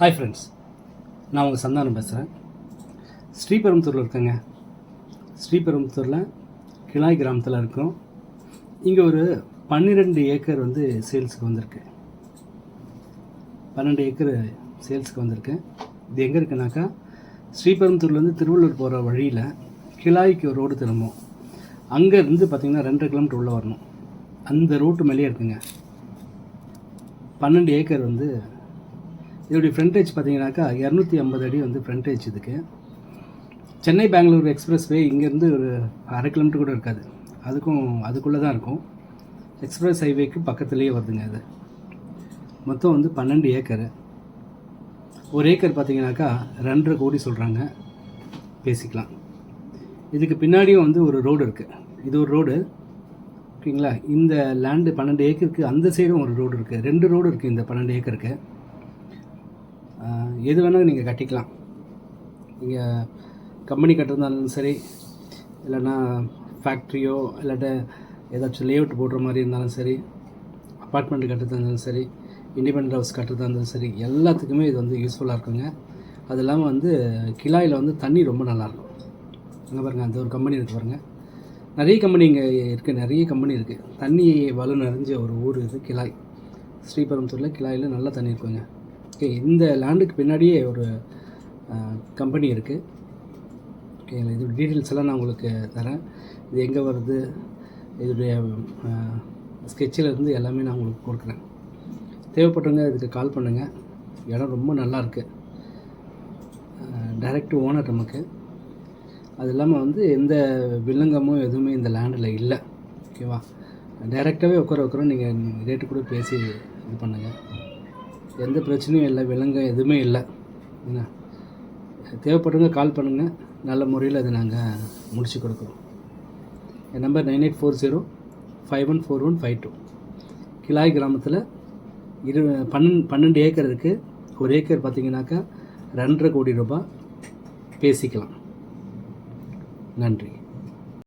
Hi friends நான் உங்கள் சந்தானம் பேசுகிறேன் ஸ்ரீபெரும்புத்தூரில் இருக்கேங்க. ஸ்ரீபெரும்புத்தூரில் கிளாய் கிராமத்தில் இருக்கோம். இங்கே ஒரு பன்னிரெண்டு ஏக்கர் வந்து சேல்ஸுக்கு வந்திருக்கு. பன்னெண்டு ஏக்கர் சேல்ஸுக்கு வந்திருக்கு. இது எங்கே இருக்குனாக்கா ஸ்ரீபெரும்புத்தூர்லேருந்து திருவள்ளூர் போகிற வழியில் கிளாய்க்கு ஒரு ரோடு திரும்பும். அங்கேருந்து பார்த்தீங்கன்னா ரெண்டரை கிலோமீட்டர் உள்ளே வரணும். அந்த ரோட்டு மேலேயே இருக்குங்க. பன்னெண்டு ஏக்கர் வந்து இதோடைய ஃப்ரண்டேஜ் பார்த்தீங்கன்னாக்கா இரநூத்தி ஐம்பது அடி வந்து ஃப்ரண்டேஜ் இதுக்கு. சென்னை பெங்களூர் எக்ஸ்பிரஸ்வே இங்கேருந்து ஒரு அரை கிலோமீட்டர் கூட இருக்காது. அதுக்கும் அதுக்குள்ளே தான் இருக்கும். எக்ஸ்பிரஸ் ஹைவேக்கு பக்கத்துலேயே வருதுங்க அது மொத்தம் வந்து பன்னெண்டு ஏக்கரு. ஒரு ஏக்கர் பார்த்தீங்கன்னாக்கா ரெண்டரை கோடி சொல்கிறாங்க பேசிக்கலாம். இதுக்கு பின்னாடியும் வந்து ஒரு ரோடு இருக்குது இது ஒரு ரோடு ஓகேங்களா? இந்த லேண்டு பன்னெண்டு ஏக்கருக்கு அந்த சைடும் ஒரு ரோடு இருக்குது ரெண்டு ரோடு இருக்குது இந்த பன்னெண்டு ஏக்கருக்கு. எது வேணாலும் நீங்கள் கட்டிக்கலாம். நீங்கள் கம்பெனி கட்டிருந்தாலும் சரி இல்லைன்னா ஃபேக்ட்ரியோ இல்லாட்ட ஏதாச்சும் லேஅவுட் போடுற மாதிரி இருந்தாலும் சரி அப்பார்ட்மெண்ட் கட்டுறதா இருந்தாலும் சரி இண்டிபெண்ட் ஹவுஸ் கட்டுறதா இருந்தாலும் சரி எல்லாத்துக்குமே இது வந்து யூஸ்ஃபுல்லாக இருக்குங்க. அது இல்லாமல் வந்து கிளாயில் வந்து தண்ணி ரொம்ப நல்லாயிருக்கும் அங்கே பாருங்கள் அந்த ஒரு கம்பெனி இருக்குது பாருங்கள் நிறைய கம்பெனி இங்கே இருக்குது நிறைய கம்பெனி இருக்குது தண்ணி வலு நிறைஞ்ச ஒரு ஊர் இது கிளாய். ஸ்ரீபெரும்புத்தூரில் கிளாயில் நல்ல தண்ணி இருக்குங்க. ஓகே இந்த லேண்டுக்கு பின்னாடியே ஒரு கம்பெனி இருக்குது ஓகே இதோட டீட்டெயில்ஸ் எல்லாம் நான் உங்களுக்கு தரேன். இது எங்கே வருது? இதோடைய ஸ்கெட்சில் இருந்து எல்லாமே நான் உங்களுக்கு கொடுக்குறேன். தேவைப்பட்டவங்க இதுக்கு கால் பண்ணுங்கள் இடம் ரொம்ப நல்லா இருக்குது டைரக்ட் ஓனர் நமக்கு. அது இல்லாமல் வந்து எந்த வில்லங்கமும் எதுவுமே இந்த லேண்டில் இல்லை. ஓகேவா? டைரெக்டாகவே உட்கார உட்கார நீங்கள் ரேட்டு கூட பேசி இது பண்ணுங்கள் எந்த பிரச்சனையும் இல்லை விலங்கு எதுவுமே இல்லை. என்ன? தேவைப்படுங்க கால் பண்ணுங்கள் நல்ல முறையில் அதை நாங்கள் முடிச்சு கொடுக்குறோம். என் number nine eight four zero five one four one five two கிளாய் கிராமத்தில் இரு பன்னெண்டு பன்னெண்டு ஏக்கர் இருக்குது ஒரு ஏக்கர் பார்த்தீங்கன்னாக்கா ரெண்டரை கோடி ரூபாய் பேசிக்கலாம். நன்றி.